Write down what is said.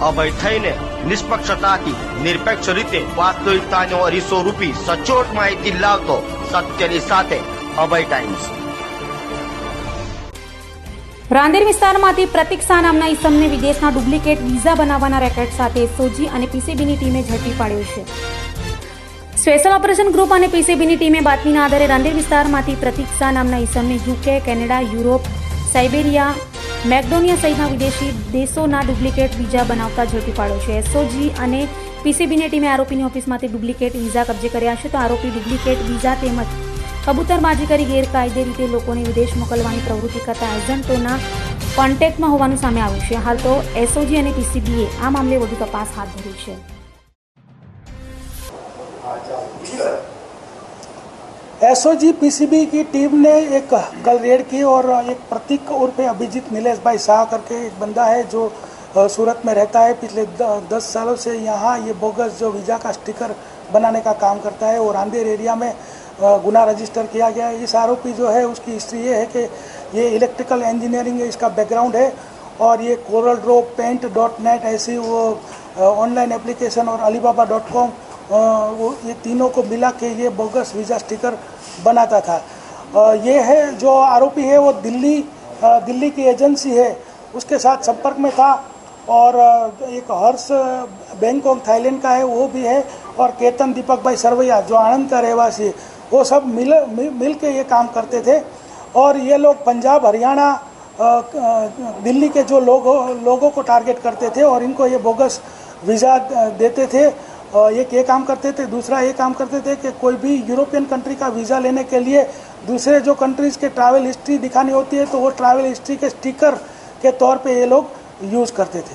અભય થઈને નિષ્પક્ષતાથી, નિરપેક્ષ રીતે વાસ્તવિકતાનો અરીસો રૂપી સચોટ માહિતી લાવતો સત્યની સાથે અભય ટાઈમ્સ રાંદેર વિસ્તારમાંથી પ્રતીક્ષા નામના ઈસમને વિદેશના ડુપ્લિકેટ વિઝા બનાવવાના રેકેટ સાથે સોજી અને પીસીબીની ટીમે ઝડપી પાડ્યો છે. સ્પેશિયલ ઓપરેશન ગ્રુપ અને પીસીબીની ટીમે બાતમીના આધારે રાંદેર વિસ્તારમાંથી પ્રતીક્ષા નામના ઇસમને UK, Canada, Europe, Siberia Macedonia સહિતના વિદેશી દેશોના ડુપ્લિકેટ વિઝા બનાવતા ઝડપી પાડ્યો છે. એસઓજી અને પીસીબીની ટીમે આરોપીની ઓફિસમાંથી ડુપ્લિકેટ વિઝા કબજે કર્યા છે. તો આરોપી ડુપ્લિકેટ વિઝા તેમજ કબૂતરબાજી કરી ગેરકાયદે રીતે લોકોને વિદેશ મોકલવાની પ્રવૃત્તિ કરતા એજન્ટોના કોન્ટેક્ટમાં હોવાનું સામે આવ્યું છે. હાલ તો એસઓજી અને પીસીબીએ આ મામલે વધુ તપાસ હાથ ધરી છે. एसओजी पीसीबी की टीम ने एक कल रेड की और एक प्रतीक उर्फ़ अभिजीत नीलेश भाई शाह करके एक बंदा है जो सूरत में रहता है। पिछले दस सालों से यहाँ ये बोगस जो वीज़ा का स्टिकर बनाने का काम करता है और आंधेर एरिया में गुना रजिस्टर किया गया है। इस आरोपी जो है, उसकी हिस्ट्री ये है कि ये इलेक्ट्रिकल इंजीनियरिंग इसका बैकग्राउंड है और ये Corel draw paint dot net ऐसी वो ऑनलाइन एप्लीकेशन और अलीबाबा डॉट कॉम वो ये तीनों को मिला के ये बोगस वीज़ा स्टिकर बनाता था। ये है जो आरोपी है वो दिल्ली दिल्ली की एजेंसी है। उसके साथ संपर्क में था और एक हर्ष बैंकॉक थाईलैंड का है वो भी है। और केतन दीपक भाई सरवैया जो आनंद का रहवासी वो सब मिल मिल, के ये काम करते थे। और ये लोग पंजाब हरियाणा दिल्ली के जो लोग लोगों को टारगेट करते थे और इनको ये बोगस वीज़ा देते थे। एक ये काम करते थे, दूसरा ये काम करते थे कि कोई भी यूरोपियन कंट्री का वीज़ा लेने के लिए दूसरे जो कंट्रीज़ के ट्रैवल हिस्ट्री दिखानी होती है तो वो ट्रैवल हिस्ट्री के स्टिकर के तौर पे ये लोग यूज़ करते थे।